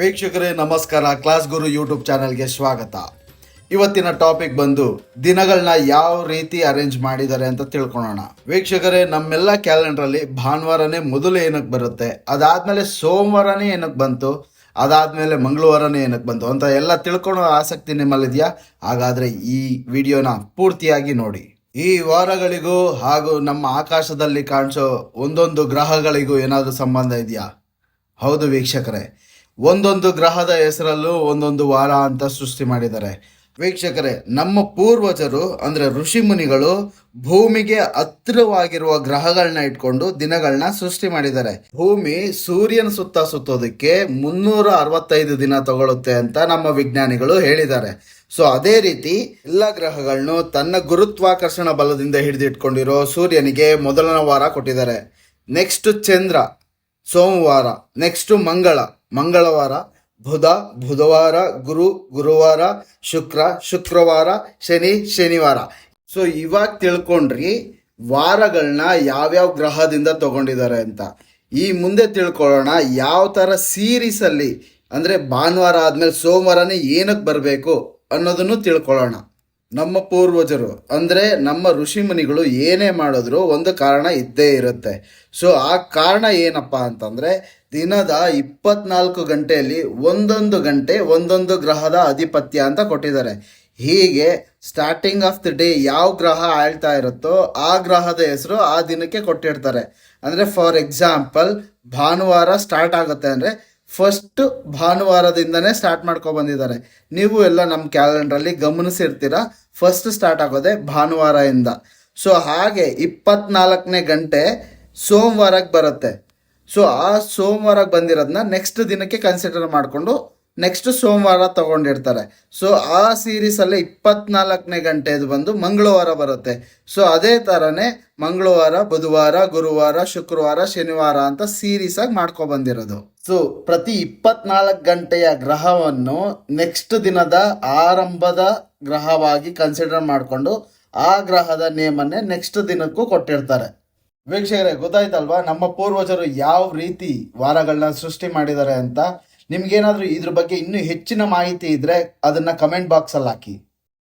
ವೀಕ್ಷಕರೇ, ನಮಸ್ಕಾರ. ಕ್ಲಾಸ್ ಗುರು ಯೂಟ್ಯೂಬ್ ಚಾನಲ್ಗೆ ಸ್ವಾಗತ. ಇವತ್ತಿನ ಟಾಪಿಕ್ ಬಂದು ದಿನಗಳನ್ನ ಯಾವ ರೀತಿ ಅರೇಂಜ್ ಮಾಡಿದ್ದಾರೆ ಅಂತ ತಿಳ್ಕೊಳ್ಳೋಣ ವೀಕ್ಷಕರೇ, ನಮ್ಮೆಲ್ಲ ಕ್ಯಾಲೆಂಡ್ರಲ್ಲಿ ಭಾನುವಾರನೇ ಮೊದಲು ಏನಕ್ಕೆ ಬರುತ್ತೆ? ಅದಾದಮೇಲೆ ಸೋಮವಾರನೇ ಏನಕ್ಕೆ ಬಂತು? ಅದಾದಮೇಲೆ ಮಂಗಳವಾರನೇ ಏನಕ್ಕೆ ಬಂತು ಅಂತ ಎಲ್ಲ ತಿಳ್ಕೊಳ್ಳೋ ಆಸಕ್ತಿ ನಿಮ್ಮಲ್ಲಿದೆಯಾ? ಹಾಗಾದ್ರೆ ಈ ವಿಡಿಯೋನ ಪೂರ್ತಿಯಾಗಿ ನೋಡಿ. ಈ ವಾರಗಳಿಗೂ ಹಾಗೂ ನಮ್ಮ ಆಕಾಶದಲ್ಲಿ ಕಾಣಿಸೋ ಒಂದೊಂದು ಗ್ರಹಗಳಿಗೂ ಏನಾದರೂ ಸಂಬಂಧ ಇದೆಯಾ? ಹೌದು ವೀಕ್ಷಕರೇ. ಒಂದೊಂದು ಗ್ರಹದ ಹೆಸರಲ್ಲೂ ಒಂದೊಂದು ವಾರ ಅಂತ ಸೃಷ್ಟಿ ಮಾಡಿದ್ದಾರೆ. ವೀಕ್ಷಕರೇ, ನಮ್ಮ ಪೂರ್ವಜರು, ಅಂದ್ರೆ ಋಷಿ ಮುನಿಗಳು, ಭೂಮಿಗೆ ಹತ್ತಿರವಾಗಿರುವ ಗ್ರಹಗಳನ್ನ ಇಟ್ಕೊಂಡು ದಿನಗಳನ್ನ ಸೃಷ್ಟಿ ಮಾಡಿದ್ದಾರೆ. ಭೂಮಿ ಸೂರ್ಯನ ಸುತ್ತ ಸುತ್ತೋದಕ್ಕೆ ಮುನ್ನೂರ ಅರವತ್ತೈದು ದಿನ ತಗೊಳುತ್ತೆ ಅಂತ ನಮ್ಮ ವಿಜ್ಞಾನಿಗಳು ಹೇಳಿದ್ದಾರೆ. ಸೊ ಅದೇ ರೀತಿ ಎಲ್ಲ ಗ್ರಹಗಳನ್ನು ತನ್ನ ಗುರುತ್ವಾಕರ್ಷಣ ಬಲದಿಂದ ಹಿಡಿದಿಟ್ಕೊಂಡಿರೋ ಸೂರ್ಯನಿಗೆ ಮೊದಲನ ವಾರ ಕೊಟ್ಟಿದ್ದಾರೆ. ನೆಕ್ಸ್ಟ್ ಚಂದ್ರ ಸೋಮವಾರ ನೆಕ್ಸ್ಟು ಮಂಗಳ, ಮಂಗಳವಾರ, ಬುಧ, ಬುಧವಾರ, ಗುರು, ಗುರುವಾರ, ಶುಕ್ರ, ಶುಕ್ರವಾರ, ಶನಿ, ಶನಿವಾರ. ಸೊ ಇವಾಗ ತಿಳ್ಕೊಂಡ್ರಿ ವಾರಗಳನ್ನ ಯಾವ್ಯಾವ ಗ್ರಹದಿಂದ ತಗೊಂಡಿದ್ದಾರೆ ಅಂತ. ಈ ಮುಂದೆ ತಿಳ್ಕೊಳ್ಳೋಣ ಯಾವ ಥರ ಸೀರೀಸಲ್ಲಿ ಅಂದರೆ ಭಾನುವಾರ ಆದಮೇಲೆ ಸೋಮವಾರನೇ ಏನಕ್ಕೆ ಬರಬೇಕು ಅನ್ನೋದನ್ನು ತಿಳ್ಕೊಳ್ಳೋಣ. ನಮ್ಮ ಪೂರ್ವಜರು, ಅಂದರೆ ನಮ್ಮ ಋಷಿಮುನಿಗಳು ಏನೇ ಮಾಡಿದ್ರು ಒಂದು ಕಾರಣ ಇದ್ದೇ ಇರುತ್ತೆ. ಸೊ ಆ ಕಾರಣ ಏನಪ್ಪ ಅಂತಂದರೆ, ದಿನದ ಇಪ್ಪತ್ನಾಲ್ಕು ಗಂಟೆಯಲ್ಲಿ ಒಂದೊಂದು ಗಂಟೆ ಒಂದೊಂದು ಗ್ರಹದ ಆಧಿಪತ್ಯ ಅಂತ ಕೊಟ್ಟಿದ್ದಾರೆ. ಹೀಗೆ ಸ್ಟಾರ್ಟಿಂಗ್ ಆಫ್ ದಿ ಡೇ ಯಾವ ಗ್ರಹ ಆಳ್ತಾ ಇರುತ್ತೋ ಆ ಗ್ರಹದ ಹೆಸರು ಆ ದಿನಕ್ಕೆ ಕೊಟ್ಟಿರ್ತಾರೆ. ಅಂದರೆ ಫಾರ್ ಎಕ್ಸಾಂಪಲ್ ಭಾನುವಾರ ಸ್ಟಾರ್ಟ್ ಆಗುತ್ತೆ ಅಂದರೆ ಫಸ್ಟ್ ಭಾನುವಾರದಿಂದನೇ ಸ್ಟಾರ್ಟ್ ಮಾಡ್ಕೊಂಡು ಬಂದಿದ್ದಾರೆ. ನೀವು ಎಲ್ಲ ನಮ್ಮ ಕ್ಯಾಲೆಂಡ್ರಲ್ಲಿ ಗಮನಿಸಿರ್ತೀರ? ಫಸ್ಟ್ ಸ್ಟಾರ್ಟ್ ಆಗೋದೆ ಭಾನುವಾರದಿಂದ ಸೊ ಹಾಗೆ ಇಪ್ಪತ್ನಾಲ್ಕನೇ ಗಂಟೆ ಸೋಮವಾರಕ್ಕೆ ಬರುತ್ತೆ. ಸೊ ಆ ಸೋಮವಾರಕ್ಕೆ ಬಂದಿರೋದನ್ನ ನೆಕ್ಸ್ಟ್ ದಿನಕ್ಕೆ ಕನ್ಸಿಡರ್ ಮಾಡಿಕೊಂಡು ನೆಕ್ಸ್ಟ್ ಸೋಮವಾರ ತಗೊಂಡಿರ್ತಾರೆ. ಸೊ ಆ ಸೀರೀಸಲ್ಲೇ ಇಪ್ಪತ್ನಾಲ್ಕನೇ ಗಂಟೆದು ಬಂದು ಮಂಗಳವಾರ ಬರುತ್ತೆ. ಸೊ ಅದೇ ಥರನೇ ಮಂಗಳವಾರ, ಬುಧವಾರ, ಗುರುವಾರ, ಶುಕ್ರವಾರ, ಶನಿವಾರ ಅಂತ ಸೀರೀಸ್ ಆಗಿ ಮಾಡ್ಕೊ ಬಂದಿರೋದು. ಸೊ ಪ್ರತಿ ಇಪ್ಪತ್ನಾಲ್ಕು ಗಂಟೆಯ ಗ್ರಹವನ್ನು ನೆಕ್ಸ್ಟ್ ದಿನದ ಆರಂಭದ ಗ್ರಹವಾಗಿ ಕನ್ಸಿಡರ್ ಮಾಡಿಕೊಂಡು ಆ ಗ್ರಹದ ನೇಮನ್ನೇ ನೆಕ್ಸ್ಟ್ ದಿನಕ್ಕೂ ಕೊಟ್ಟಿರ್ತಾರೆ. ವೀಕ್ಷಕರೇ, ಗೊತ್ತಾಯ್ತಲ್ವಾ? ನಮ್ಮ ಪೂರ್ವಜರು ಯಾವ ರೀತಿ ವಾರಗಳನ್ನ ಸೃಷ್ಟಿ ಮಾಡಿದ್ದಾರೆ ಅಂತ? ನಿಮ್ಗೇನಾದ್ರೂ ಇದ್ರ ಬಗ್ಗೆ ಇನ್ನೂ ಹೆಚ್ಚಿನ ಮಾಹಿತಿ ಇದ್ದರೆ ಅದನ್ನ ಕಮೆಂಟ್ ಬಾಕ್ಸ್ ಅಲ್ಲಿ ಹಾಕಿ.